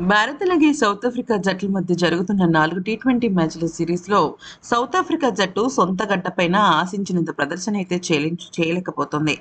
భారత్ అలాగే south Africa జట్ల మధ్య జరుగుతున్న నాలుగు టీ ట్వంటీ మ్యాచ్ల సిరీస్లో సౌత్ ఆఫ్రికా జట్టు సొంత గడ్డపైన ఆశించినంత ప్రదర్శన అయితే చేయించు చేయలేకపోతుంది.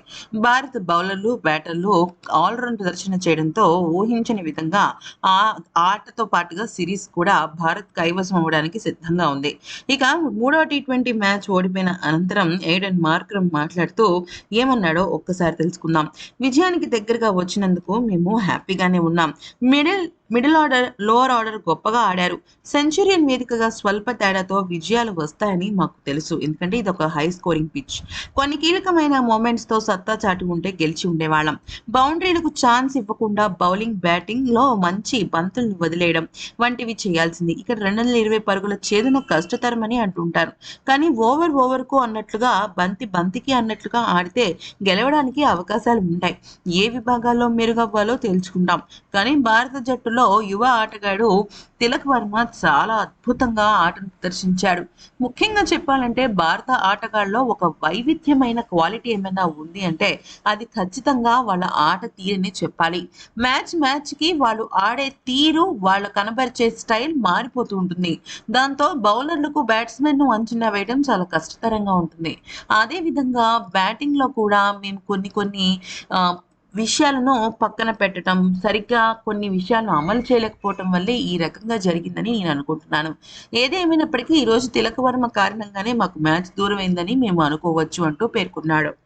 భారత్ బౌలర్లు బ్యాటర్లు ఆల్రౌండ్ ప్రదర్శన చేయడంతో ఊహించని విధంగా ఆ ఆటతో పాటుగా సిరీస్ కూడా భారత్ కైవసం అవ్వడానికి సిద్ధంగా ఉంది. ఇక మూడవ టీ ట్వంటీ మ్యాచ్ ఓడిపోయిన అనంతరం ఎయిడెన్ మార్క్రమ్ మాట్లాడుతూ ఏమన్నాడో ఒక్కసారి తెలుసుకుందాం. విజయానికి దగ్గరగా వచ్చినందుకు మేము హ్యాపీగానే ఉన్నాం. Middle middle order lower order గొప్పగా ఆడారు. సెంచురియన్ వేదికగా స్వల్ప తేడాతో విజయాలు వస్తాయని మాకు తెలుసు. ఎందుకంటే ఇది ఒక హై స్కోరింగ్ పిచ్. కొన్ని కీలకమైన మూమెంట్స్తో సత్తా చాటి ఉంటే గెలిచి ఉండేవాళ్ళం. బౌండరీలకు ఛాన్స్ ఇవ్వకుండా బౌలింగ్ బ్యాటింగ్లో మంచి బంతుల్ని వదిలేయడం వంటివి చేయాల్సింది. ఇక్కడ రెండు వందల ఇరవై పరుగుల చేదున కష్టతరమని అంటుంటారు. కానీ ఓవర్ ఓవర్కు అన్నట్లుగా బంతి బంతికి అన్నట్లుగా ఆడితే గెలవడానికి అవకాశాలు ఉంటాయి. ఏ విభాగాల్లో మెరుగవ్వాలో తెలుసుకుంటాం. కానీ భారత జట్టులో యువ ఆటగాడు తిలక్ వర్మ చాలా అద్భుతంగా ఆటను ప్రదర్శించాడు. ముఖ్యంగా చెప్పాలంటే భారత ఆటగాళ్ళలో ఒక వైవిధ్యమైన క్వాలిటీ ఏమైనా ఉంది అంటే అది ఖచ్చితంగా వాళ్ళ ఆట తీరుని చెప్పాలి. మ్యాచ్ మ్యాచ్కి వాళ్ళు ఆడే తీరు వాళ్ళు కనబరిచే స్టైల్ మారిపోతూ ఉంటుంది. దాంతో బౌలర్లకు బ్యాట్స్మెన్ను అంచనా వేయడం చాలా కష్టతరంగా ఉంటుంది. అదేవిధంగా బ్యాటింగ్లో కూడా మేము కొన్ని కొన్ని విషయాలను పక్కన పెట్టడం సరిగ్గా కొన్ని విషయాలను అమలు చేయలేకపోవటం వల్లే ఈ రకంగా జరిగిందని నేను అనుకుంటున్నాను. ఏదేమైనప్పటికీ ఈరోజు తిలక వర్మ కారణంగానే మాకు మ్యాచ్ దూరమైందని మేము అనుకోవచ్చు అంటూ పేర్కొన్నాడు.